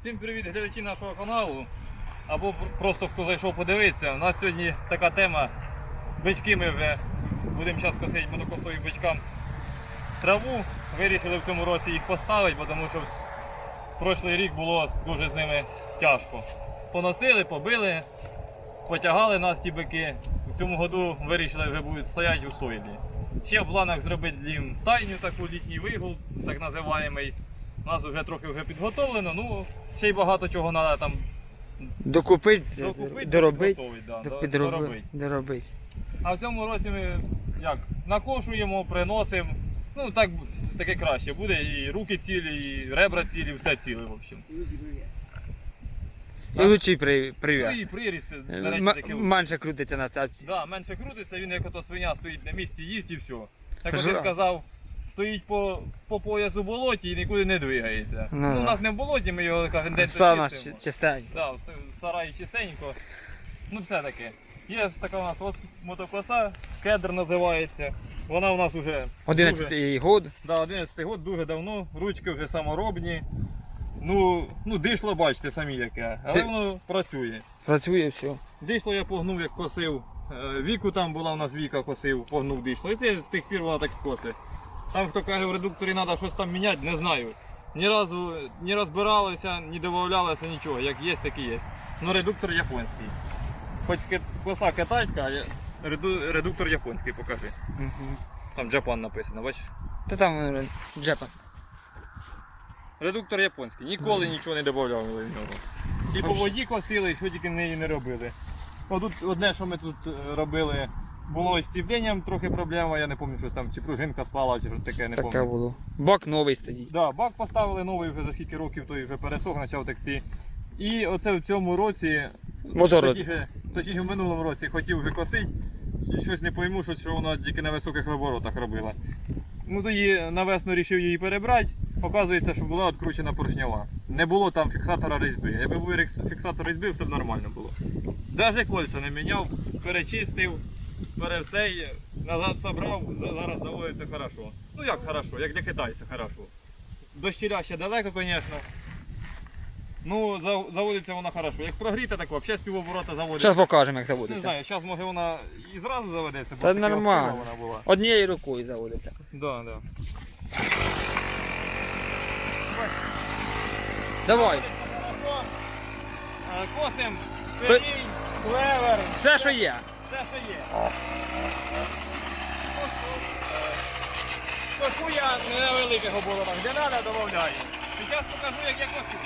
Всім привіт глядачі нашого каналу. Або просто хто зайшов подивитися. У нас сьогодні така тема. Бички ми вже будемо зараз косити мотокосою бичкам траву. Вирішили в цьому році їх поставити, тому що прошлий рік було дуже з ними тяжко. Поносили, побили, потягали нас ті бики. В цьому году вирішили вже будуть стояти у стойлі. Ще в планах зробити стайню, таку літній вигул, так називаємо. У нас вже трохи вже підготовлено, ну ще й багато чого треба там докупити, доробить, підготовити, да, до- до- доробити. А в цьому році ми як, накошуємо, приносимо. Ну так таке краще. Буде і руки цілі, і ребра цілі, все ціле, в общем. І лучший при, Ну і приріст, до речі, таке. Менше крутиться на цапці. Да, менше крутиться, він як ото свиня стоїть на місці, їсть і все. Так Жра. один казав, стоїть по, по поясу в болоті і нікуди не двигається. Ну, Ну, у нас не в болоті, ми його кожен день Все у нас чистенько. Да, в сараї чистенько. Ну все таке. Є така у нас ось мотокоса, кедр називається. Вона у нас вже 11 год. да, 11 год, дуже давно, ручки вже саморобні. Ну, ну дишло, бачите самі яке, але Ти- воно працює. Працює все. Дишло я погнув, як косив. Е, Віку там була у нас Віка косив, погнув дишло. І це з тих пір вона так косить. Там хто каже, в редукторі треба щось там міняти, не знаю. Ні разу не розбиралися, не додавалося нічого. Як є, так і є. Ну редуктор японський. Хоч коса китайська, а реду- редуктор японський покажи. Угу. Там Джапан написано, бачиш? То там е, Редуктор японський, ніколи нічого не додавали в нього. І по воді косили, і що тільки неї не робили. Отут одне, що ми тут е, робили, було з стібленням трохи проблема, я не пам'ятаю, щось там, чи пружинка спала, чи щось таке, не Таке пам'ятаю. було. Бак новий стоїть. Да, бак поставили новий вже за скільки років, той вже пересох, почав текти. І оце в цьому році, Мотор. точніше, точніше в минулому році хотів вже косити, і щось не пойму, що, що вона тільки на високих оборотах робила. Ну тоді на весну вирішив її перебрати. Оказується, що була відкручена поршнява. Не було там фіксатора різьби. Якби був фіксатор різьби, все б нормально було. Навіть кольця не міняв, перечистив, перецей, назад забрав, зараз заводиться хорошо. Ну як хорошо, як для китайця хорошо. До щиля ще далеко, звісно. Ну, заводиться вона хорошо. Як прогріта, так взагалі з півоборота заводиться. Зараз покажемо, як Не заводиться. знаю, зараз може вона і зразу заведеться, бо Та така нормально. вона була. Однією рукою заводиться. Да, да. Давай. Косим, перінь, клевер, Все, що є. Все, що є. Кошу я не на великих оборотах, де треба домовляю. Зараз покажу, як я косю.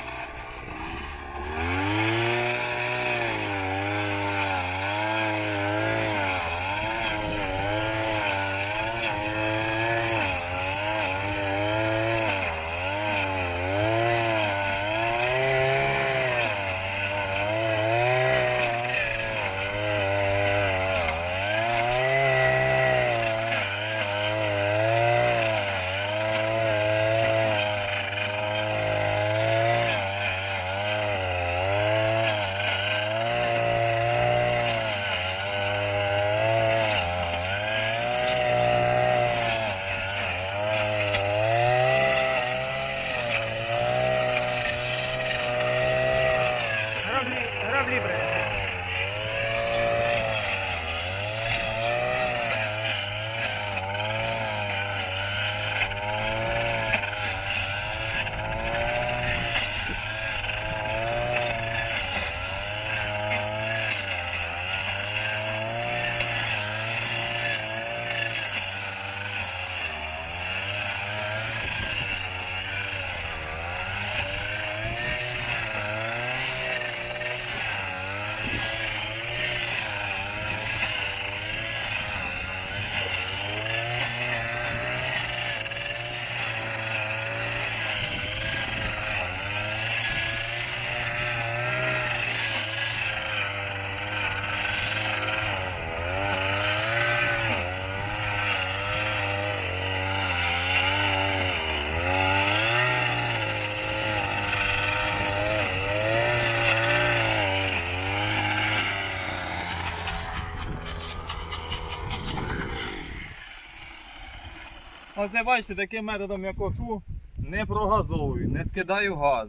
Оце таким методом я кошу, не прогазовую, не скидаю газ.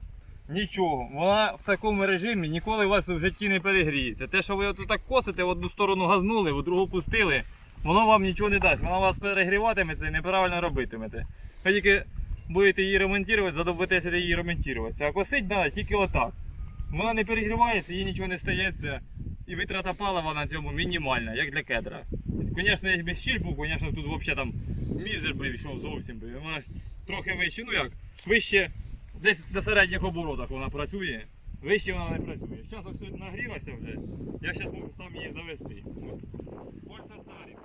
Нічого. Вона в такому режимі ніколи у вас в житті не перегріється. Те, що ви отут так косите, в одну сторону газнули, в другу пустили, воно вам нічого не дасть. Вона вас перегріватиметься і неправильно робитимете. Ви тільки будете її ремонтувати, задовбетеся її ремонтувати. А косить треба тільки отак. Вона не перегрівається, їй нічого не стається. І витрата палива на цьому мінімальна, як для кедра. Звісно, якби щіль був, звісно, тут взагалі там мізер би йшов зовсім би. Вона трохи вище, ну як, вище десь на середніх оборотах вона працює. Вище вона не працює. Зараз ось нагрілася вже. Я зараз можу сам її завести. Ось. Старі, старі,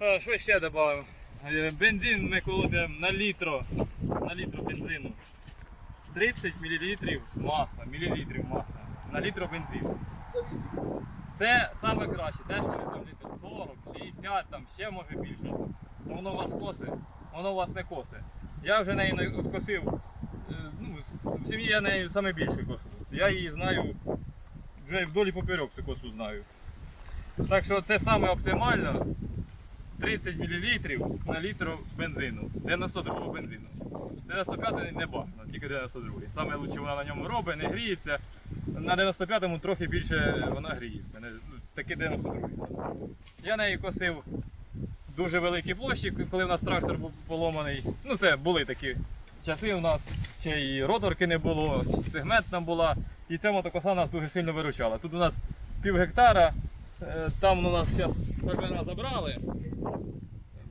А, що ще додав? Бензин ми колотимо на літро. На літро бензину. 30 мл масла, мілілітрів масла на літр бензину. Це саме краще, теж коли там літр 40, 60. 60, там ще може більше. Ну, Воно вас косе, воно вас не косе. Я вже неї не косив. е, Ну, в сім'ї я неї саме більше кошу. Я її знаю вже вдолі поперек цю косу знаю. Так що це саме оптимально 30 мл на літр бензину. 92 бензину. 95 не бахно, тільки 92. Саме лучше вона на ньому робить, не гріється. На 95-му трохи більше вона гріється. Ну, Таки 92. Я нею косив дуже великі площі, коли в нас трактор був поломаний. Ну це були такі часи у нас. Ще й роторки не було, сегментна була. І ця мотокоса нас дуже сильно виручала. Тут у нас пів гектара, там у нас зараз первина забрали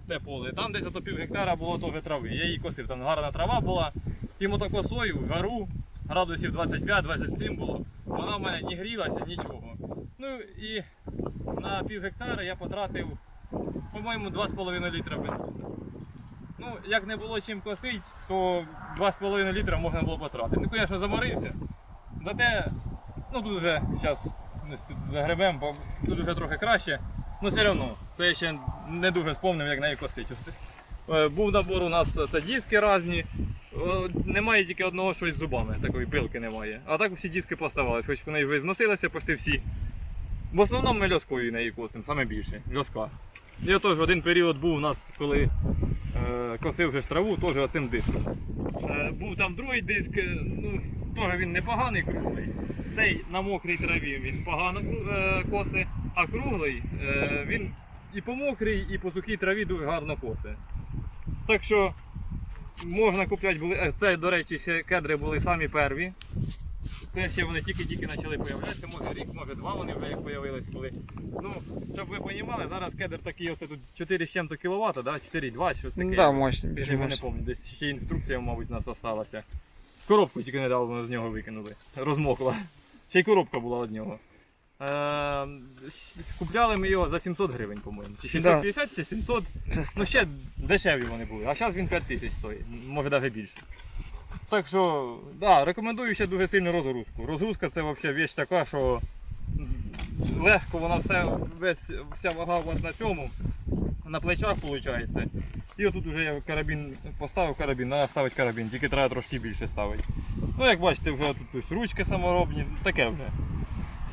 те поле. Там десь ото пів гектара було теж трави. Я її косив, там гарна трава була. І мотокосою в жару, градусів 25-27 було. Вона в мене не грілася, нічого. Ну і на пів гектара я потратив, по-моєму, 2,5 літра бензину. Ну, як не було чим косити, то 2,5 літра можна було потратити. Ну, звісно, заморився. Зате, ну тут вже зараз тут загребем, бо тут вже трохи краще. Ну все одно, це я ще не дуже спомнив, як нею косити. Все. Е, Був набор у нас це диски різні. Немає тільки одного щось з зубами, такої пилки немає. А так всі диски поставались, хоч вони вже зносилися почти всі. В основному ми льоскою неї косимо, саме більше. Льоска. І отож один період був у нас, коли е, косив вже траву, теж оцим диском. Е, був там другий диск, е, ну, теж він непоганий круглий. Цей на мокрій траві він погано е, коси, а круглий е, він і по мокрій, і по сухій траві дуже гарно коси. Так що можна купляти е, Це, до речі, ще кедри були самі перві. Це ще вони тільки-тільки почали з'являтися, може рік, може два вони вже як з'явилися були. Ну, щоб ви розуміли, зараз кедр такий, оце тут 4 з чим-то кВт, да? 4,2 щось таке. Ну да, мощно, Я більше не пам'ятаю, десь ще інструкція, мабуть, у нас залишилася. Коробку тільки недавно з нього викинули. Розмокла. Ще й коробка була від нього. Е, купляли ми його за 700 гривень, по-моєму. Чи 650, чи 700. Ну ще дешеві вони були. А зараз він 5 тисяч стоїть, може навіть більше. Так що, да, рекомендую ще дуже сильну розгрузку. Розгрузка це взагалі віч така, що легко вона все, весь, вся вага у вас на цьому, на плечах виходить. І отут вже я карабін поставив карабін, треба ставити карабін, тільки треба трошки більше ставити. Ну як бачите, вже тут ось ручки саморобні, таке вже.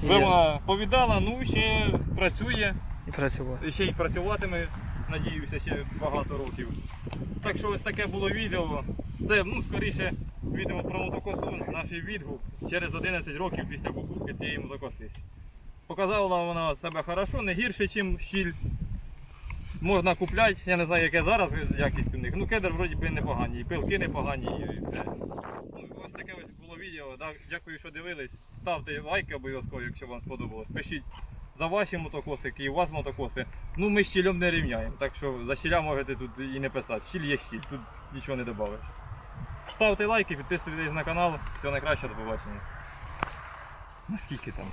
Вона повідала, ну ще працює, І працював. і ще й працюватиме, надіюся, ще багато років. Так що ось таке було відео. Це ну, скоріше відео про мотокосу, наш відгук через 11 років після покупки цієї мотокоси. Показала вона себе хорошо, не гірше, ніж щіль. Можна купляти, я не знаю, яке зараз якість у них. Ну, кедр вроді би непогані, і пилки непогані, і все. Ну, ось таке ось було відео. Да, Дякую, що дивились. Ставте лайки обов'язково, якщо вам сподобалось. Пишіть за ваші мотокоси, які у вас мотокоси. Ну ми щілем не рівняємо, так що за щіля можете тут і не писати. Щіль є щіль, тут нічого не додавиш. Ставте лайки, підписуйтесь на канал. Всього найкращого, до побачення. Наскільки там?